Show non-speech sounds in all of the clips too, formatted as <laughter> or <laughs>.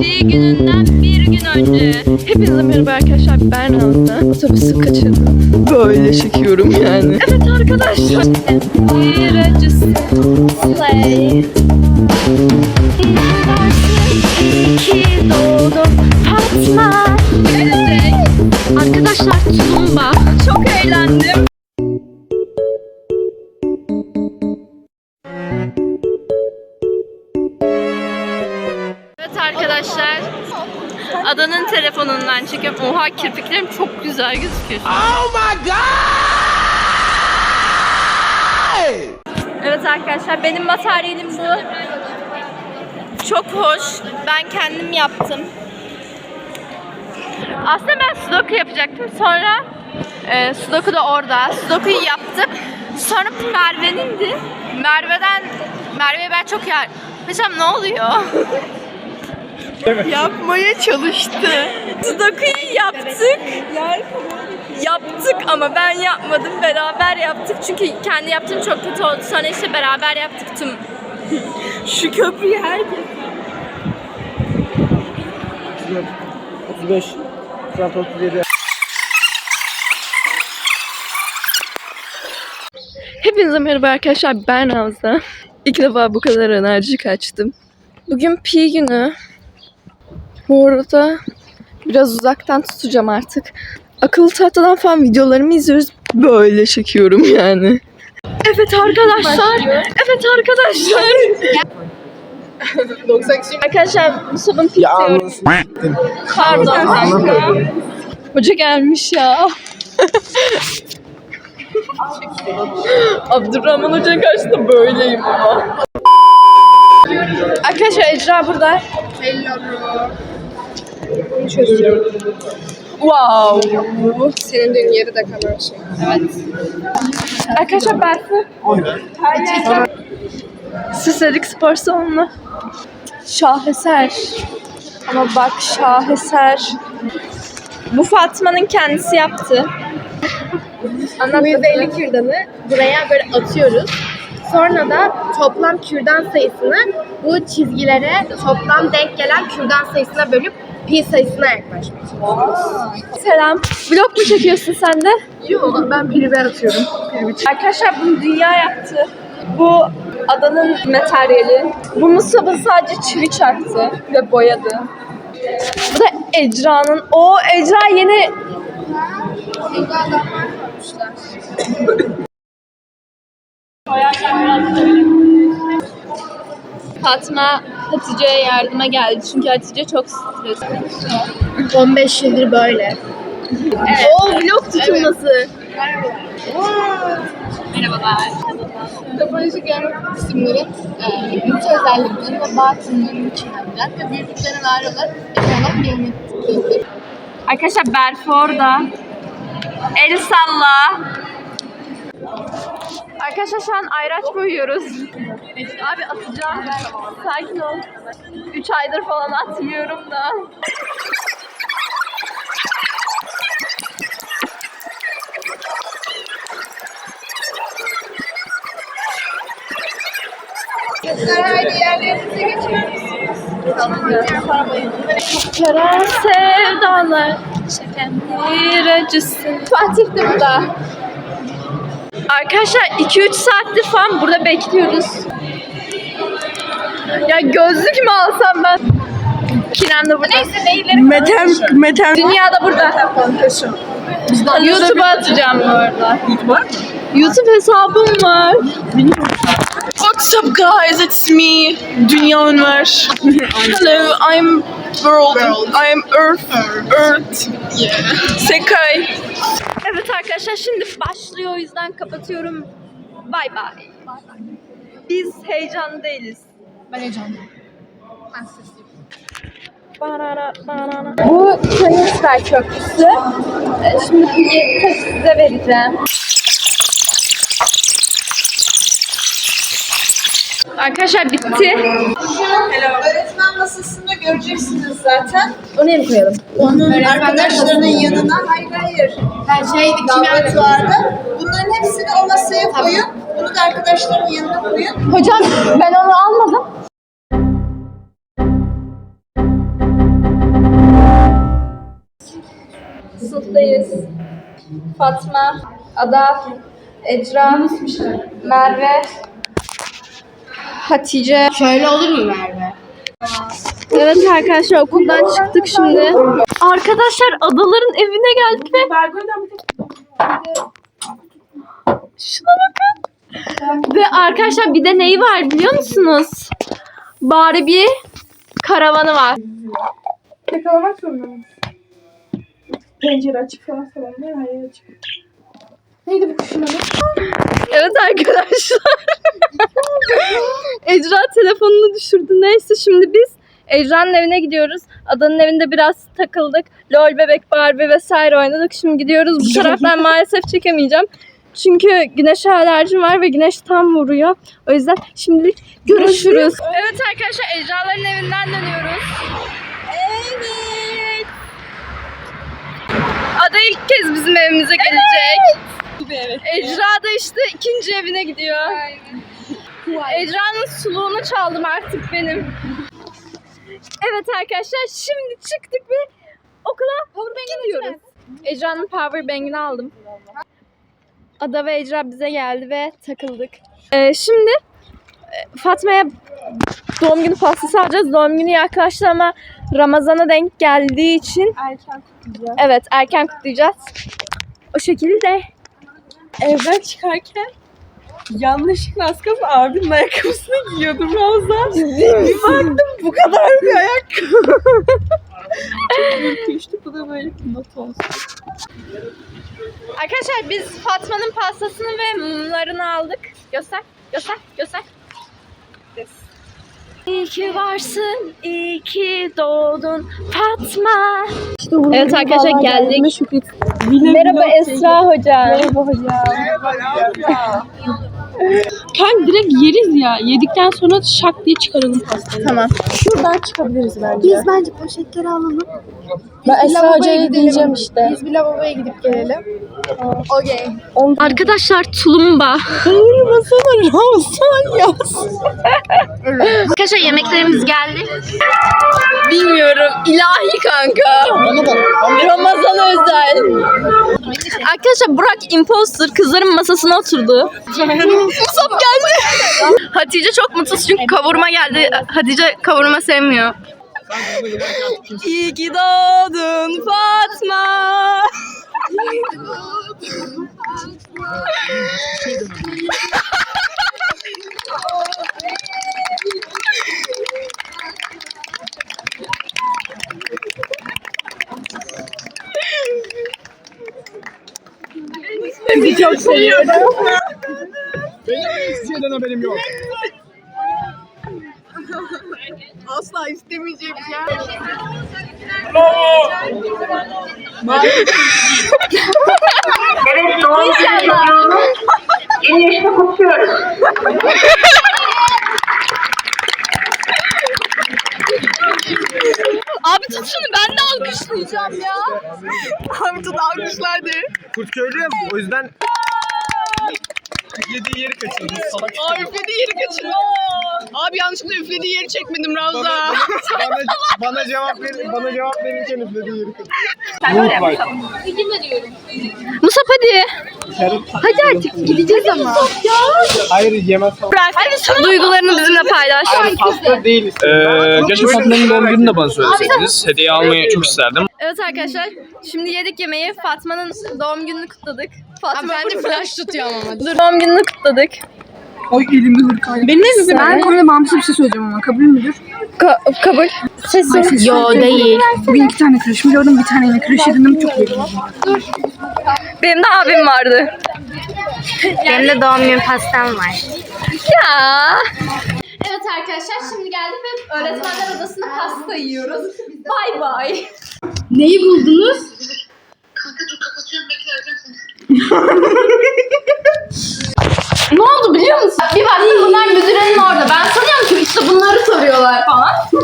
Pi gününden bir gün önce. Hepinize merhaba arkadaşlar. Ben Nazlı. Otobüsü kaçırdım. Böyle çekiyorum yani. Evet arkadaşlar. Bir acısı. Slay. İyi ki doğdum Fatma. Arkadaşlar tulumba. Çok eğlendim. Oha kirpiklerim çok güzel gözüküyor. şu an. Evet arkadaşlar benim materyalim bu. Çok hoş. Ben kendim yaptım. Aslında ben sudoku yapacaktım. Sonra e, sudoku da orada. Sudoku'yu yaptık. Sonra Merve'nindi. Merve'den Merve'ye ben çok yer. Hocam ne oluyor? Yapmaya çalıştı. Sudoku'yu yaptık. Yaptık ama ben yapmadım. Beraber yaptık. Çünkü kendi yaptığım çok kötü oldu. Sonra işte beraber yaptık tüm. <laughs> Şu köprüyü herkes 35 Fırat 37 Hepinize merhaba arkadaşlar ben Hamza. İlk defa bu kadar enerji kaçtım. Bugün pi günü. Bu arada biraz uzaktan tutacağım artık. Akıllı tahtadan falan videolarımı izliyoruz. Böyle çekiyorum yani. Evet arkadaşlar. Evet arkadaşlar. 90 kişi. Arkadaşlar Musab'ın pi Ya diyorum. anlasın Pardon kanka. Hoca gelmiş ya. <laughs> Abdurrahman Hoca karşısında böyleyim ama. Arkadaşlar Ecra burada. Wow. Senin dün yarı da kamera şey. Arkadaşlar Berfu. Siserik spor salonu. Şaheser. Ama bak şaheser. Bu Fatma'nın kendisi yaptı. Bu 150 kürdanı buraya böyle atıyoruz. Sonra da toplam kürdan sayısını bu çizgilere toplam denk gelen kürdan sayısına bölüp pi sayısına yaklaşmaya Selam. Vlog mu çekiyorsun sen de? Yok ben piri atıyorum. Arkadaşlar bunu dünya yaptı. Bu adanın materyali. Bu Musab'ın sadece çivi çaktı ve boyadı. Bu da Ecra'nın. O Ecra yeni Fatma Hatice'ye yardıma geldi. Çünkü Hatice çok stresli. 15 yıldır böyle. O vlog tutulması. Topolojik geometrik cisimlerin e, güç özelliklerini ve batınlarını içeren ve büyüklüklerine var olan ekonomik geometriktir. Arkadaşlar Berfu orada. El salla. Arkadaşlar şu an ayraç boyuyoruz. Abi atacağım. Sakin ol. 3 aydır falan atmıyorum da. Haydi yerlerinize geçin. Kara sevdalar çeken bir acısı. Fatih de burada. Arkadaşlar 2-3 saattir falan burada bekliyoruz. Ya gözlük mü alsam ben? Kiran da burada. Neyse neylerim. Metem Metem Dünya da burada. YouTube'a atacağım bu arada. YouTube var mı? YouTube hesabım var. What's up guys, it's me, Dünya Ünver. Hello, I'm world, I'm Earth, Earth, yeah. Sekai. Evet arkadaşlar şimdi başlıyor o yüzden kapatıyorum. Bay bay. Biz heyecanlı değiliz. Ben heyecanlıyım. Ben sesliyim. Bu Königsberg Köprüsü. Ee, Şimdi bilgi size vereceğim. Arkadaşlar bitti. Şu öğretmen masasında göreceksiniz zaten. Onu yeri koyalım. Onun arkadaşlarının yanına hayır hayır. Her şey laboratuvarda. Bunların hepsini o masaya koyun. Bunu da arkadaşlarının yanına koyun. Hocam ben onu almadım. Sınıftayız. Fatma, Ada, Ecra, Merve, Hatice. Şöyle olur mu Merve? Evet arkadaşlar okuldan çıktık şimdi. Arkadaşlar adaların evine geldik ve Şuna bakın. Ve arkadaşlar bir de neyi var biliyor musunuz? Barbie karavanı var. Yakalamak zorunda mıyız? Pencere açık falan falan değil mi? Hayır açık. Neydi bu kuşun adı? Evet arkadaşlar. <laughs> Ecra telefonunu düşürdü. Neyse şimdi biz Ecra'nın evine gidiyoruz. Adanın evinde biraz takıldık. LOL bebek Barbie vesaire oynadık. Şimdi gidiyoruz. Bu taraftan <laughs> maalesef çekemeyeceğim. Çünkü güneşe alerjim var ve güneş tam vuruyor. O yüzden şimdilik görüşürüz. Evet arkadaşlar Ecra'ların evinden dönüyoruz. Evet. Ada ilk kez bizim evimize gelecek. Ecra da işte ikinci evine gidiyor. Ecra'nın suluğunu çaldım artık benim. Evet arkadaşlar şimdi çıktık ve okula gidiyoruz. Ecra'nın power bank'ini aldım. Ada ve Ecra bize geldi ve takıldık. Ee, şimdi e, Fatma'ya doğum günü pastası alacağız. Doğum günü yaklaştı ama Ramazan'a denk geldiği için Erken kutlayacağız. evet erken kutlayacağız. O şekilde Evden çıkarken yanlışlıkla az kalsın abinin ayakkabısını giyiyordum Ravza. <laughs> bir baktım bu kadar bir ayakkabı. Çok ürküştü. Bu da böyle bir not olsun. Arkadaşlar biz Fatma'nın pastasını ve mumlarını aldık. Göster, göster, göster. İyi ki varsın, iyi ki doğdun Fatma. Evet arkadaşlar geldik. Merhaba Esra Hoca. Merhaba hocam. Kanka direkt yeriz ya. Yedikten sonra şak diye çıkaralım pastayı. Tamam. Şuradan çıkabiliriz bence. Biz bence poşetleri alalım. Ben Esra Hoca'ya diyeceğim işte. Biz bir lavaboya gidip gelelim. Okey. Arkadaşlar tulumba. Bağırmasana Ramazan yaz. Arkadaşlar yemeklerimiz geldi. Bilmiyorum. İlahi kanka. Ramazan özel. Arkadaşlar Burak imposter kızların masasına oturdu. Musab geldi. Hatice çok mutsuz çünkü kavurma geldi. Hatice kavurma sevmiyor. İyi ki doğdun Fatma. Benim hiçbir şeyden haberim yok. Asla istemeyecek ya. Evet doğum günü çocuğunu yeni yaşta kutluyoruz. Abi tut şunu ben de alkışlayacağım ya. Abi tut alkışlardı. Kurt köylüyüm. O yüzden yediği yeri kaçırdım. Salak. Aa üflediği yeri kaçırdı. Abi yanlışlıkla üflediği yeri çekmedim Ravza. Bana, <laughs> bana, bana cevap ver, bana cevap verirken üflediği yeri kaçırdım. Musab hadi. Hadi artık gideceğiz ama. Hayır yemez. Bırak. Duygularını bizimle paylaş. Pasta değil. Ee, gerçi Fatma'nın doğum gününü de bana söyleseydiniz. Hediye almayı çok isterdim. Evet arkadaşlar şimdi yedik yemeği. Fatma'nın doğum gününü kutladık. Fatma Bence flash tutuyor ama. Dur. Doğum gününü kutladık. Ay elimde hırkayla. Benim ne Ben konuda bağımsız bir şey söyleyeceğim ama kabul müdür? Ka- kabul. Sesin. Yo değil. Bugün iki tane crush'ımı gördüm. Bir taneyle crush edindim. Çok iyi. Benim de abim vardı. <laughs> Benim de doğum günü pastam var. Ya. Evet arkadaşlar şimdi geldik ve öğretmenler odasında pasta yiyoruz. Bay bay. Neyi buldunuz? <laughs> Ne oldu biliyor musun? Bir baktım bunlar müdürenin orada. Ben sanıyorum ki işte bunları soruyorlar falan. <laughs>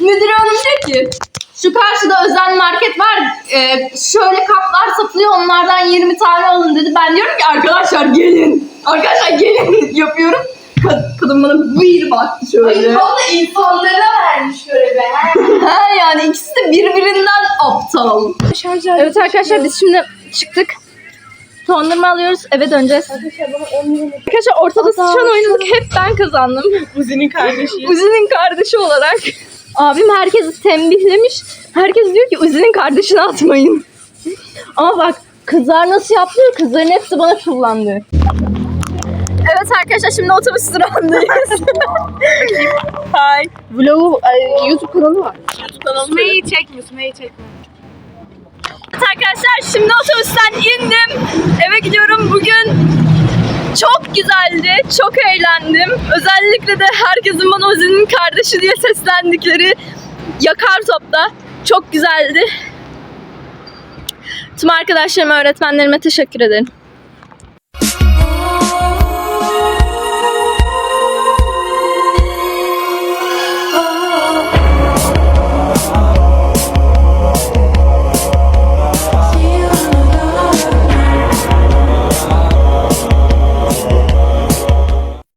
Müdür hanım diyor ki şu karşıda özel market var. e, şöyle kaplar satılıyor. Onlardan 20 tane alın dedi. Ben diyorum ki arkadaşlar gelin. Arkadaşlar gelin <laughs> yapıyorum. Kad- kadın bana bir baktı şöyle. Valla insanlara vermiş görevi. <laughs> ha yani ikisi de birbirinden aptal. Evet arkadaşlar biz şimdi çıktık. Dondurma alıyoruz eve döneceğiz. Arkadaşlar ortada sıçan oynadık hep ben kazandım. <laughs> Uzi'nin kardeşi. Uzi'nin kardeşi olarak. Abim herkesi tembihlemiş. Herkes diyor ki Uzi'nin kardeşini atmayın. Ama bak kızlar nasıl yapıyor? Kızların hepsi bana çullandı. Evet arkadaşlar şimdi otobüs durağındayız. <laughs> Hay. Vlogu, ay, YouTube kanalı var. Sümeyye'yi çekme, Sümeyye'yi çekme. Evet arkadaşlar şimdi otobüsten indim. Eve gidiyorum. Bugün çok güzeldi. Çok eğlendim. Özellikle de herkesin bana Ozi'nin kardeşi diye seslendikleri Yakar Top'ta çok güzeldi. Tüm arkadaşlarıma, öğretmenlerime teşekkür ederim.